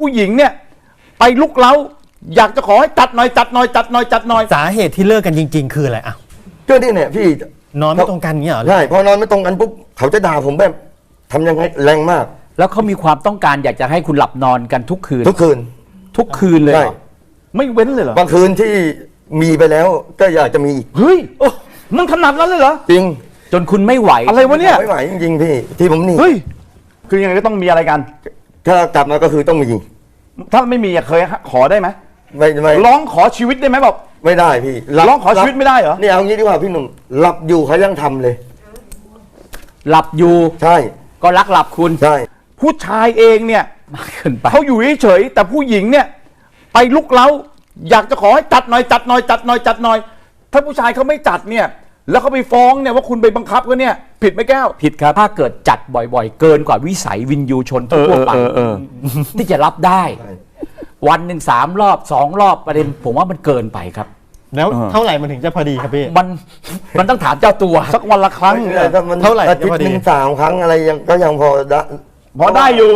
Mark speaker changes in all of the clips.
Speaker 1: ผู้หญิงเนี่ยไปลุกเล้า อยากจะขอให้จัดหน่อยจัดหน่อยจัดหน่อยจัดหน่อย
Speaker 2: สาเหตุที่เลิกกันจริง ๆ คืออะไรอะ
Speaker 3: ก็นี่เนี่ยพี่
Speaker 2: นอนไม่ตรงกันเงี้ยเหรอ
Speaker 3: ใช่พอนอนไม่ตรงกันปุ๊บเขาจะด่าผมแบบทำยังไงแรงมาก
Speaker 4: แล้วเขามีความต้องการอยากจะให้คุณหลับนอนกันทุกคืน
Speaker 3: ทุกคืน
Speaker 4: ทุกคืนเลย
Speaker 3: ใช่
Speaker 4: เหรอ
Speaker 1: ไม่เว้นเลยเหรอ
Speaker 3: บางคืนที่มีไปแล้วก็อยากจะมีอีก
Speaker 1: เฮ้ยโอ้มันขนาดนั้นเลยเหรอ
Speaker 3: จริง
Speaker 4: จนคุณไม่ไหว
Speaker 1: อะไรวะเนี่ย
Speaker 3: ไม่ไหวจริงๆพี่ ที่ผมหนี่
Speaker 1: เฮ้ยคือยังไงก็ต้องมีอะไรกัน
Speaker 3: ถ้ากลับมาก็คือต้องมี
Speaker 1: ถ้าไม่มีอะเคยขอได้ไหม
Speaker 3: ไม่ไม่
Speaker 1: ร้องขอชีวิตได้ไหมบอก
Speaker 3: ไม่ได้พี่หลับ
Speaker 1: ร้องขอชีวิตไม่ได้เหรอ
Speaker 3: เนี่ยเอางี้ดีกว่าพี่หนุ่มหลับอยู่เขายังทำเลย
Speaker 4: หลับอยู่
Speaker 3: ใช่
Speaker 4: ก็รักหลับคุณ
Speaker 3: ใช่
Speaker 1: ผู้ชายเองเนี่ย
Speaker 4: มากเกินไป
Speaker 1: เขาอยู่เฉยๆแต่ผู้หญิงเนี่ย ไปลุกเล้า อยากจะขอให้จัดหน่อยจัดหน่อยจัดหน่อยจัดหน่อย ถ้าผู้ชายเขาไม่จัดเนี่ย แล้วเขาไปฟ้องเนี่ยว่าคุณไปบังคับเขาเนี่ย ผิดไหมแก้ว
Speaker 4: ผิดครับ ถ้าเกิดจัดบ่อยๆ เกินกว่าวิสัยวินยูชนทั่วไป
Speaker 1: เออเออเออ
Speaker 4: ที่จะรับได้ วันหนึ่งสามรอบสองรอบประเด็นผมว่ามันเกินไปครับ
Speaker 2: แล้วเท่าไหร่มันถึงจะพอดีครับพี่
Speaker 4: มันมันต้องถามเจ้าตัว
Speaker 1: สักวันละครั้ง
Speaker 3: ไม่ได้ถ้ามัน
Speaker 2: เท่าไหร่
Speaker 3: อาทิต
Speaker 2: พอ
Speaker 3: ย์
Speaker 2: ดี
Speaker 3: หนึ่งสามครั้งอะไรยังก็ยังพอได้
Speaker 1: พอได้อยู่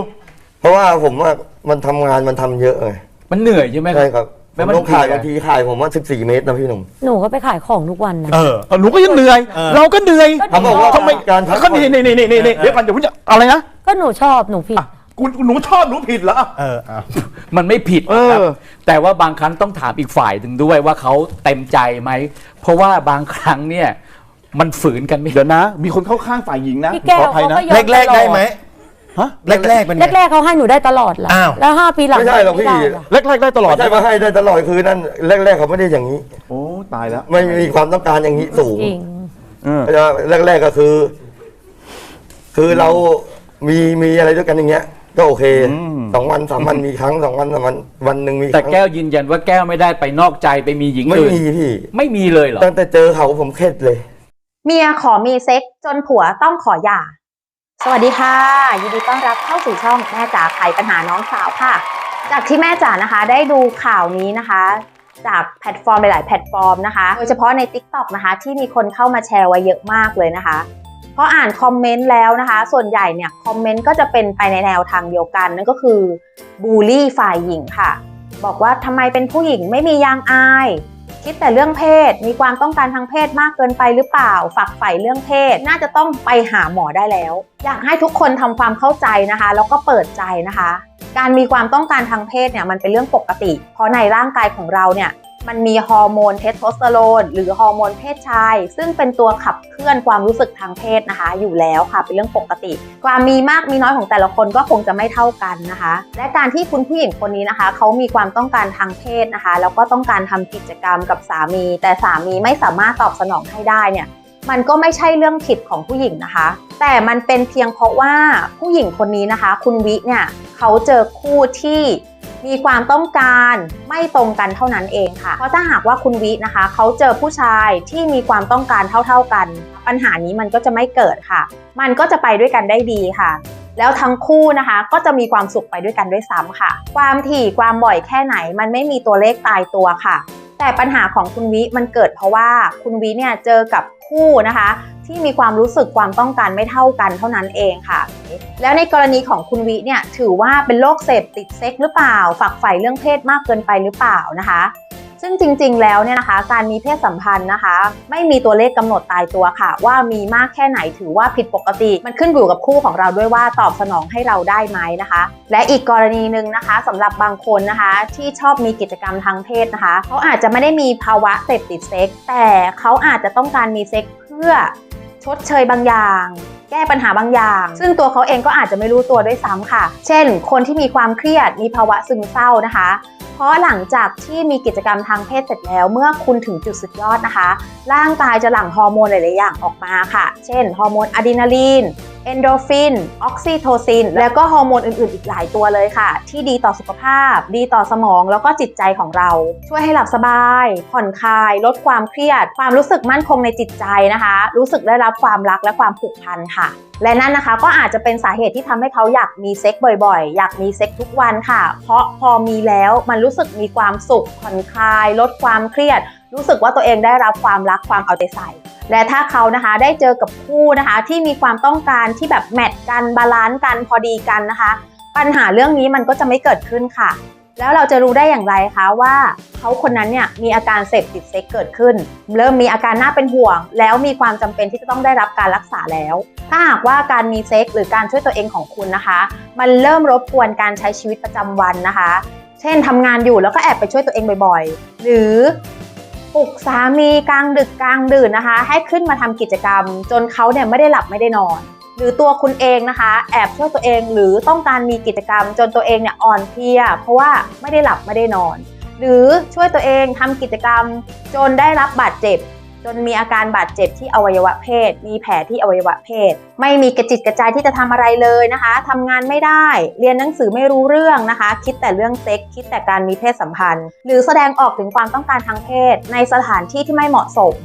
Speaker 3: เพราะว่าผมว่ามันทำงานมันทำเยอะไง
Speaker 4: มันเหนื่อยใช่ไหม
Speaker 3: ใช่ครับ ผ
Speaker 4: แล้ว
Speaker 3: ม
Speaker 4: มัน
Speaker 3: ต้องขาย
Speaker 4: เพลีย
Speaker 3: บางทีขายผมว่าสิบสี่เมตรนะพี่หนุ่ม
Speaker 5: หนูก็ไปขายของทุกวันนะ
Speaker 2: เออ
Speaker 1: เออหนูก็ยังเหนื่อย
Speaker 2: เออ
Speaker 1: เราก็เหนื่อย
Speaker 3: เขาบอกว่า
Speaker 1: ทำไม
Speaker 3: การพักผ่
Speaker 1: ก็
Speaker 3: อน
Speaker 1: นี่นี่นี่นี่นี่เดี๋ยวก่อนเดี๋ยวผมจะอะไรนะ
Speaker 5: ก็หนูชอบหนูผิด
Speaker 1: อะคุณหนูชอบหนูผิดเหรอ
Speaker 2: เออเอา
Speaker 4: มันไม่ผิด
Speaker 1: เออ
Speaker 4: นะครับแต่ว่าบางครั้งต้องถามอีกฝ่ายหนึ่งด้วยว่าเขาเต็มใจไหม เพราะว่าบางครั้งเนี่ยมันฝืนกันไม่
Speaker 1: เดี๋ยวนะ มีคนเข้าข้างฝ่ายหญิงนะ
Speaker 5: พี่แก้ว
Speaker 1: ขออภัยนะ
Speaker 5: เขาก็ยอม
Speaker 2: แรกๆได้ไหม
Speaker 1: ฮะ
Speaker 2: แรกๆเป็นไง
Speaker 5: แรกๆเขาให้หนูได้ตลอดแหละ
Speaker 2: อ้าว
Speaker 5: แล้วห้าปีหลัง
Speaker 3: ไม่ใช่หรอกพี่
Speaker 5: ด้ล่ะ
Speaker 1: แรกๆได้ตลอด
Speaker 3: ไม่ใช่ว่าให้ได้ตลอดคือนั่นแรก ๆ เขาไม่ได้อย่างนี้
Speaker 1: โอ้ตายแล้ว
Speaker 3: ไม่มีความต้องการอย่างนี้สูง
Speaker 5: จริง
Speaker 1: เออ
Speaker 3: เพราะว่าแรก ๆก็คือ คือเรามีมีอะไรด้วยกันอย่างเงี้ย ก็โอเคสองวันสามวันมีครั้งสองวันสามวันวันหนึ่งมีค
Speaker 4: แต่
Speaker 3: รั้ง
Speaker 4: แก้วยืนยันว่าแก้วไม่ได้ไปนอกใจไปมีหญิง
Speaker 3: ไม่
Speaker 4: อื่น
Speaker 3: มีพี่
Speaker 4: ไม่มีเลยเหรอ
Speaker 3: ตั้งแต่เจอเขาผมเครียดเลย
Speaker 6: เมียขอมีเซ็กจนผัวต้องขอหย่า สวัสดีค่ะ ยินดีต้อนรับเข้าสู่ช่องแม่จ๋าไขปัญหาน้องสาวค่ะ จากที่แม่จ๋านะคะได้ดูข่าวนี้นะคะ จากแพลตฟอร์มหลาย ๆ แพลตฟอร์มนะคะโดยเฉพาะใน TikTok นะคะที่มีคนเข้ามาแชร์ไว้เยอะมากเลยนะคะพออ่านคอมเมนต์แล้วนะคะ ส่วนใหญ่เนี่ยคอมเมนต์ก็จะเป็นไปในแนวทางเดียวกันนั่นก็คือบูลลี่ฝ่ายหญิงค่ะ บอกว่าทำไมเป็นผู้หญิงไม่มียางอาย คิดแต่เรื่องเพศ มีความต้องการทางเพศมากเกินไปหรือเปล่า ฝักใฝ่เรื่องเพศ น่าจะต้องไปหาหมอได้แล้ว อยากให้ทุกคนทำความเข้าใจนะคะ แล้วก็เปิดใจนะคะ การมีความต้องการทางเพศเนี่ยมันเป็นเรื่องปกติ เพราะในร่างกายของเราเนี่ย มันมีฮอร์โมนเทสโทสเตอโรนหรือฮอร์โมนเพศชาย ซึ่งเป็นตัวขับเคลื่อนความรู้สึกทางเพศนะคะ อยู่แล้วค่ะเป็นเรื่องปกติ ความมีมากมีน้อยของแต่ละคนก็คงจะไม่เท่ากันนะคะ และการที่คุณผู้หญิงคนนี้นะคะเขามีความต้องการทางเพศนะคะ แล้วก็ต้องการทำกิจกรรมกับสามี แต่สามีไม่สามารถตอบสนองให้ได้เนี่ยมันก็ไม่ใช่เรื่องผิดของผู้หญิงนะคะ แต่มันเป็นเพียงเพราะว่าผู้หญิงคนนี้นะคะ คุณวิเนี่ยเขาเจอคู่ที่ มีความต้องการไม่ตรงกันเท่านั้นเองค่ะ เพราะถ้าหากว่าคุณวินะคะ เขาเจอผู้ชายที่มีความต้องการเท่า ๆกัน ปัญหานี้มันก็จะไม่เกิดค่ะ มันก็จะไปด้วยกันได้ดีค่ะ แล้วทั้งคู่นะคะ ก็จะมีความสุขไปด้วยกันด้วยซ้ำค่ะ ความถี่ความบ่อยแค่ไหน มันไม่มีตัวเลขตายตัวค่ะ แต่ปัญหาของคุณวิมันเกิดเพราะว่าคุณวิเนี่ยเจอกับคู่นะคะ ที่มีความรู้สึกความต้องการไม่เท่ากันเท่านั้นเองค่ะ แล้วในกรณีของคุณวิเนี่ยถือว่าเป็นโรคเสพติดเซ็กหรือเปล่า ฝักใฝ่เรื่องเพศมากเกินไปหรือเปล่านะคะ ซึ่งจริงๆ แล้วเนี่ยนะคะ การมีเพศสัมพันธ์นะคะ ไม่มีตัวเลขกำหนดตายตัวค่ะ ว่ามีมากแค่ไหนถือว่าผิดปกติ มันขึ้นอยู่กับคู่ของเราด้วยว่าตอบสนองให้เราได้ไหมนะคะ และอีกกรณีหนึ่งนะคะสำหรับบางคนนะคะ ที่ชอบมีกิจกรรมทางเพศนะคะ เขาอาจจะไม่ได้มีภาวะเสพติดเซ็กแต่เขาอาจจะต้องการมีเซ็กเพื่อ ชดเชยบางอย่าง แก้ปัญหาบางอย่าง ซึ่งตัวเขาเองก็อาจจะไม่รู้ตัวด้วยซ้ำค่ะ เช่น คนที่มีความเครียดมีภาวะซึมเศร้านะคะ เพราะหลังจากที่มีกิจกรรมทางเพศเสร็จแล้ว เมื่อคุณถึงจุดสุดยอดนะคะ ร่างกายจะหลั่งฮอร์โมนหลาย ๆ อย่างออกมาค่ะ เช่น ฮอร์โมนอะดรีนาลีน เอนโดฟิน ออกซิโทซิน แล้วก็ฮอร์โมนอื่น ๆ อีกหลายตัวเลยค่ะ ที่ดีต่อสุขภาพ ดีต่อสมองแล้วก็จิตใจของเรา ช่วยให้หลับสบาย ผ่อนคลาย ลดความเครียด ความรู้สึกมั่นคงในจิตใจนะคะ รู้สึกได้รับความรักและความผูกพันค่ะ และนั่นนะคะก็อาจจะเป็นสาเหตุที่ทำให้เขาอยากมีเซ็กบ่อยๆ อยากมีเซ็กทุกวันค่ะ เพราะพอมีแล้วมันรู้สึกมีความสุขผ่อนคลาย ลดความเครียด รู้สึกว่าตัวเองได้รับความรักความเอาใจใส่ และถ้าเขานะคะได้เจอกับคู่นะคะ ที่มีความต้องการที่แบบแมทกันบาลานซ์กันพอดีกันนะคะ ปัญหาเรื่องนี้มันก็จะไม่เกิดขึ้นค่ะ แล้วเราจะรู้ได้อย่างไรคะว่าเขาคนนั้นเนี่ยมีอาการเสพติดเซ็กเกิดขึ้น เริ่มมีอาการน่าเป็นห่วง แล้วมีความจำเป็นที่จะต้องได้รับการรักษาแล้ว ถ้าหากว่าการมีเซ็กหรือการช่วยตัวเองของคุณนะคะ มันเริ่มรบกวนการใช้ชีวิตประจำวันนะคะ เช่นทำงานอยู่แล้วก็แอบไปช่วยตัวเองบ่อยๆ หรือ ลุกสามีกลางดึกกลางดื่นนะคะ ให้ขึ้นมาทำกิจกรรม จนเขาเนี่ยไม่ได้หลับไม่ได้นอน หรือตัวคุณเองนะคะ แอบช่วยตัวเองหรือต้องการมีกิจกรรม จนตัวเองเนี่ยอ่อนเพลีย เพราะว่าไม่ได้หลับไม่ได้นอน หรือช่วยตัวเองทำกิจกรรม จนได้รับบาดเจ็บ จนมีอาการบาดเจ็บที่อวัยวะเพศ มีแผลที่อวัยวะเพศ ไม่มีกระจิตกระจายที่จะทำอะไรเลยนะคะทำงานไม่ได้ เรียนหนังสือไม่รู้เรื่องนะคะ คิดแต่เรื่องเซ็กคิดแต่การมีเพศสัมพันธ์ หรือแสดงออกถึงความต้องการทางเพศ ในสถานที่ที่ไม่เหมาะสม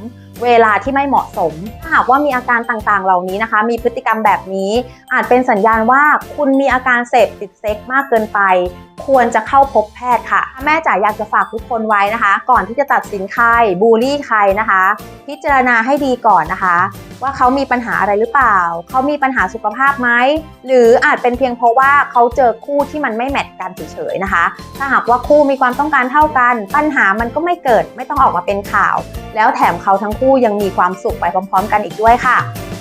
Speaker 6: เวลาที่ไม่เหมาะสม ถ้าหากว่ามีอาการต่างๆ เหล่านี้นะคะ มีพฤติกรรมแบบนี้ อาจเป็นสัญญาณว่าคุณมีอาการเสพติดเซ็กมากเกินไป ควรจะเข้าพบแพทย์ค่ะ แม่จ๋าอยากจะฝากทุกคนไว้นะคะ ก่อนที่จะตัดสินใครบูลลี่ใครนะคะ พิจารณาให้ดีก่อนนะคะ ว่าเขามีปัญหาอะไรหรือเปล่า เขามีปัญหาสุขภาพไหมหรืออาจเป็นเพียงเพราะว่าเขาเจอคู่ที่มันไม่แมทกันเฉยๆนะคะ ถ้าหากว่าคู่มีความต้องการเท่ากัน ปัญหามันก็ไม่เกิดไม่ต้องออกมาเป็นข่าว แล้วแถมเขาทั้งคู่ยังมีความสุขไปพร้อม ๆ กันอีกด้วยค่ะ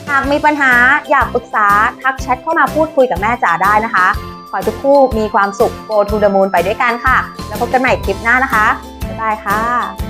Speaker 6: หากมีปัญหาอยากปรึกษาทักแชทเข้ามาพูดคุยกับแม่จ๋าได้นะคะ ขอให้ทุกคู่มีความสุข go to the moon ไปด้วยกันค่ะ แล้วพบกันใหม่คลิปหน้านะคะบ๊ายบายค่ะ